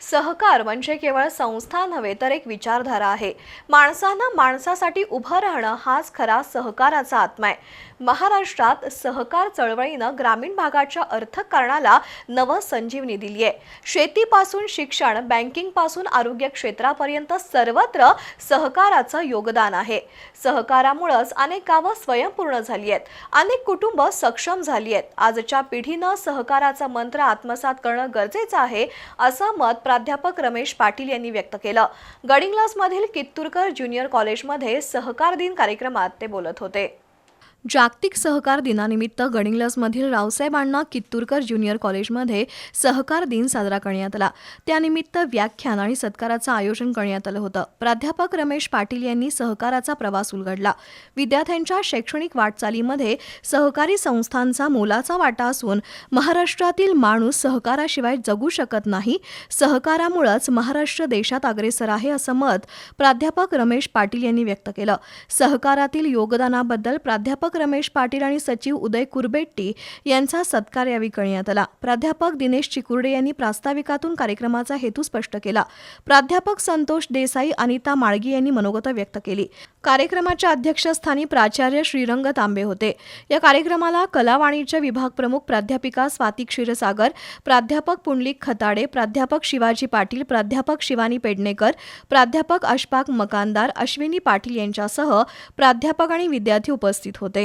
सहकार म्हणजे केवळ संस्था नव्हे तर एक विचारधारा आहे. माणसानं माणसासाठी उभं राहणं हाच खरा सहकाराचा आत्मा आहे. महाराष्ट्रात सहकार चळवळीनं ग्रामीण भागाच्या अर्थकारणाला नवं संजीवनी दिली आहे. शेतीपासून शिक्षण बँकिंगपासून आरोग्य क्षेत्रापर्यंत सर्वत्र सहकाराचं योगदान आहे. सहकारामुळंच अनेक गावं स्वयंपूर्ण झाली आहेत. अनेक कुटुंब सक्षम झाली आहेत. आजच्या पिढीनं सहकाराचा मंत्र आत्मसात करणं गरजेचं आहे असं मत प्राध्यापक रमेश पाटील यांनी व्यक्त केलं. गडिंग्लासमधील कित्तूरकर ज्युनियर कॉलेजमध्ये सहकार दिन कार्यक्रमात ते बोलत होते. जागतिक सहकार दिनानिमित्त गडिंग्लजमधील रावसाहेब अण्णा कित्तूरकर ज्युनियर कॉलेजमध्ये सहकार दिन साजरा करण्यात आला. त्यानिमित्त व्याख्यान आणि सत्काराचं आयोजन करण्यात आलं होतं. प्राध्यापक रमेश पाटील यांनी सहकाराचा प्रवास उलगडला. विद्यार्थ्यांच्या शैक्षणिक वाटचालीमध्ये सहकारी संस्थांचा मोलाचा वाटा असून महाराष्ट्रातील माणूस सहकाराशिवाय जगू शकत नाही. सहकारामुळंच महाराष्ट्र देशात अग्रेसर आहे असं मत प्राध्यापक रमेश पाटील यांनी व्यक्त केलं. सहकारातील योगदानाबद्दल प्राध्यापक रमेश पाटील आणि सचिव उदय कुरबेट्टी यांचा सत्कार यावेळी करण्यात आला. प्राध्यापक दिनेश चिकुर्डे यांनी प्रास्ताविकातून कार्यक्रमाचा हेतू स्पष्ट केला. प्राध्यापक संतोष देसाई अनिता माळगी यांनी मनोगत व्यक्त केली. कार्यक्रमाच्या अध्यक्षस्थानी प्राचार्य श्रीरंग तांबे होते. या कार्यक्रमाला कला वाणिज्य विभाग प्रमुख प्राध्यापिका स्वाती क्षीरसागर प्राध्यापक पुंडलिक खताडे प्राध्यापक शिवाजी पाटील प्राध्यापक शिवानी पेडणेकर प्राध्यापक अशफाक मकानदार अश्विनी पाटील यांच्यासह प्राध्यापक आणि विद्यार्थी उपस्थित होते.